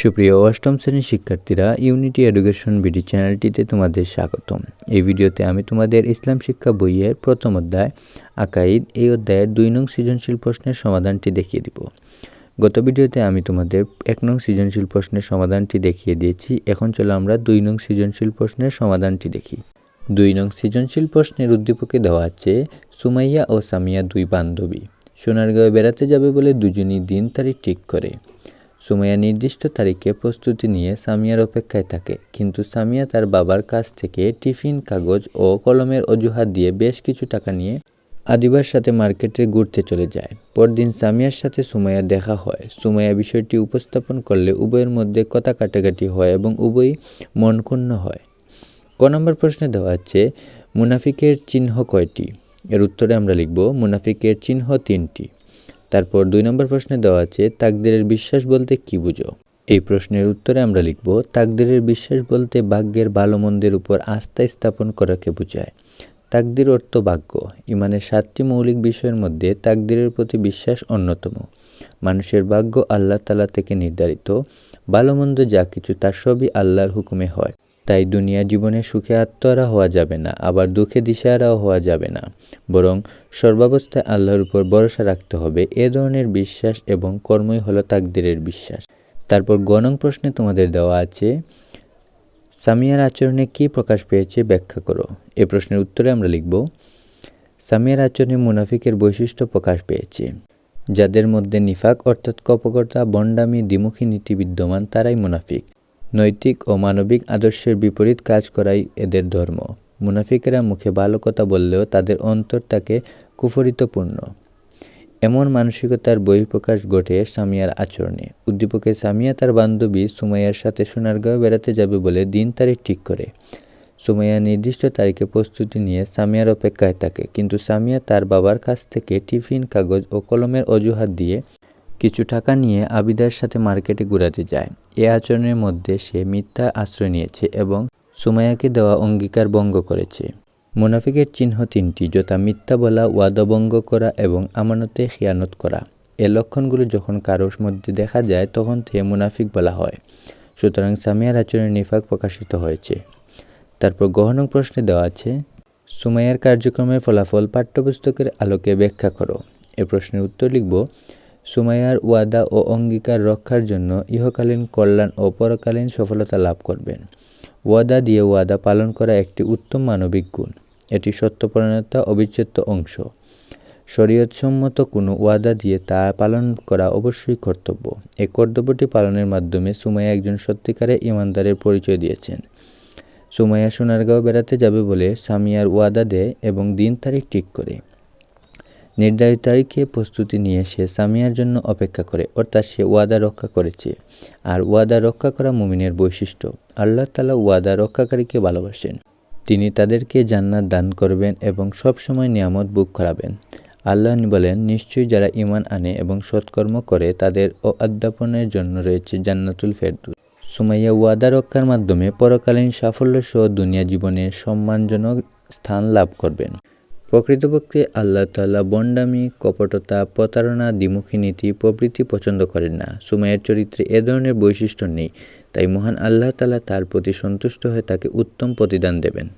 সুপ্রিয় অষ্টম শ্রেণির শিক্ষার্থীরা ইউনিটি এডুকেশন বিডি চ্যানেলটিতে তোমাদের স্বাগতম। এই ভিডিওতে আমি তোমাদের ইসলাম শিক্ষা বইয়ের প্রথম অধ্যায় আকাইদ, এই অধ্যায়ের দুই নং সৃজনশীল প্রশ্নের সমাধানটি দেখিয়ে দিব। গত ভিডিওতে আমি তোমাদের এক নং সৃজনশীল প্রশ্নের সমাধানটি দেখিয়ে দিয়েছি। এখন চলো আমরা দুই নং সৃজনশীল প্রশ্নের সমাধানটি দেখি। দুই নং সৃজনশীল প্রশ্নের উদ্দীপকে দেওয়া আছে, সুমাইয়া ও সামিয়া দুই বান্ধবী। সোনারগাঁও বেড়াতে যাবে বলে দুজনই দিন তারিখ ঠিক করে। সুমাইয়া নির্দিষ্ট তারিখে প্রস্তুতি নিয়ে সামিয়ার অপেক্ষায় থাকে। কিন্তু সামিয়া তার বাবার কাছ থেকে টিফিন, কাগজ ও কলমের অজুহাত দিয়ে বেশ কিছু টাকা নিয়ে আদিবার সাথে মার্কেটে ঘুরতে চলে যায়। পরদিন সামিয়ার সাথে সুমাইয়া দেখা হয়। সুমাইয়া বিষয়টি উপস্থাপন করলে উভয়ের মধ্যে কথা কাটাকাটি হয় এবং উভয়ই মনক্ষুণ্ণ হয়। ক নম্বর প্রশ্নে দেওয়া আছে, মুনাফিকের চিহ্ন কয়টি? এর উত্তরে আমরা লিখব, মুনাফিকের চিহ্ন তিনটি। তারপর দুই নম্বর প্রশ্নে দেওয়া আছে, তাকদিরের বিশ্বাস বলতে কি বুঝো? এই প্রশ্নের উত্তরে আমরা লিখব, তাকদিরের বিশ্বাস বলতে ভাগ্যের ভালো মন্দের উপর আস্থা স্থাপন করাকে বোঝায়? তাকদির অর্থ ভাগ্য। ইমানের সাতটি মৌলিক বিষয়ের মধ্যে তাকদিরের প্রতি বিশ্বাস অন্যতম। মানুষের ভাগ্য আল্লাহ তালা থেকে নির্ধারিত। ভালো মন্দ যা কিছু তা সবই আল্লাহর হুকুমে হয়। তাই দুনিয়া জীবনে সুখে আত্মহারা হওয়া যাবে না, আবার দুঃখে দিশাহারাও হওয়া যাবে না। বরং সর্বাবস্থায় আল্লাহর উপর ভরসা রাখতে হবে, এ ধরনের বিশ্বাস এবং কর্মই হলো তাকদিরের বিশ্বাস। তারপর গণং প্রশ্নে তোমাদের দেওয়া আছে, সামিয়ার আচরণে কি প্রকাশ পেয়েছে ব্যাখ্যা করো। এ প্রশ্নের উত্তরে আমরা লিখব, সামিয়ার আচরণে মুনাফিকের বৈশিষ্ট্য প্রকাশ পেয়েছে। যাদের মধ্যে নিফাক অর্থাৎ কপকর্তা বন্ডামি দ্বিমুখী নীতি বিদ্যমান তারাই মুনাফিক। নৈতিক ও মানবিক আদর্শের বিপরীত কাজ করাই এদের ধর্ম। মুনাফিকেরা মুখে ভালো কথা বললেও তাদের অন্তর তাকে কুফরিতপূর্ণ। এমন মানসিকতার বহিঃপ্রকাশ ঘটে সামিয়ার আচরণে। উদ্দীপকে সামিয়া তার বান্ধবী সুমাইয়ার সাথে সোনারগাঁও বেড়াতে যাবে বলে দিন তারিখ ঠিক করে। সুমাইয়া নির্দিষ্ট তারিখে প্রস্তুতি নিয়ে সামিয়ার অপেক্ষায় থাকে, কিন্তু সামিয়া তার বাবার কাছ থেকে টিফিন, কাগজ ও কলমের অজুহাত দিয়ে কিছু টাকা নিয়ে আবিদার সাথে মার্কেটে ঘুরাতে যায়। এ আচরণের মধ্যে সে মিথ্যা আশ্রয় নিয়েছে এবং সুমাইয়াকে দেওয়া অঙ্গীকার ভঙ্গ করেছে। মুনাফিকের চিহ্ন তিনটি, যথা মিথ্যা বলা, ওয়াদা ভঙ্গ করা এবং আমানতে খিয়ানত করা। এ লক্ষণগুলো যখন কারোর মধ্যে দেখা যায়, তখন থেকে মুনাফিক বলা হয়। সুতরাং সামিয়ার আচরণে নিফাক প্রকাশিত হয়েছে। তারপর গহনং প্রশ্নে দেওয়া আছে, সুমাইয়ার কার্যক্রমের ফলাফল পাঠ্যপুস্তকের আলোকে ব্যাখ্যা করো। এ প্রশ্নের উত্তর লিখব সুমাইয়ার ওয়াদা ও অঙ্গীকার রক্ষার জন্য ইহকালীন কল্যাণ ও পরকালীন সফলতা লাভ করবেন। ওয়াদা দিয়ে ওয়াদা পালন করা একটি উত্তম মানবিক গুণ। এটি সত্যপরণতা অবিচ্ছেদ্য অংশ। শরীয়তসম্মত কোনো ওয়াদা দিয়ে তা পালন করা অবশ্যই কর্তব্য। এই কর্তব্যটি পালনের মাধ্যমে সুমাইয়া একজন সত্যিকারের ইমানদারের পরিচয় দিয়েছেন। সুমাইয়া সোনারগাঁও বেড়াতে যাবে বলে সামিয়ার ওয়াদা দেয় এবং দিন তারিখ ঠিক করে। নির্ধারিত তারিখে প্রস্তুতি নিয়ে সে সামিয়ার জন্য অপেক্ষা করে, অর্থাৎ সে ওয়াদা রক্ষা করেছে। আর ওয়াদা রক্ষা করা মুমিনের বৈশিষ্ট্য। আল্লাহ তালা ওয়াদা রক্ষাকারীকে ভালোবাসেন। তিনি তাদেরকে জান্নাত দান করবেন এবং সব সময় নিয়ামত বুক করাবেন। আল্লাহ বলেন, নিশ্চয়ই যারা ইমান আনে এবং সৎকর্ম করে, তাদের ও অধ্যাপনের জন্য রয়েছে জান্নাতুল ফেরদুস। সুমাইয়া ওয়াদা রক্ষার মাধ্যমে পরকালীন সাফল্য সহ দুনিয়া জীবনের সম্মানজনক স্থান লাভ করবেন। প্রকৃতপক্ষে আল্লাহ তাল্লাহ বন্ডামি কপটতা, প্রতারণা, দ্বিমুখী নীতি প্রভৃতি পছন্দ করেন না। সুমাইয়ের চরিত্রে এ ধরনের বৈশিষ্ট্য নেই। তাই মহান আল্লাহ তালা তার প্রতি সন্তুষ্ট হয়ে তাকে উত্তম প্রতিদান দেবেন।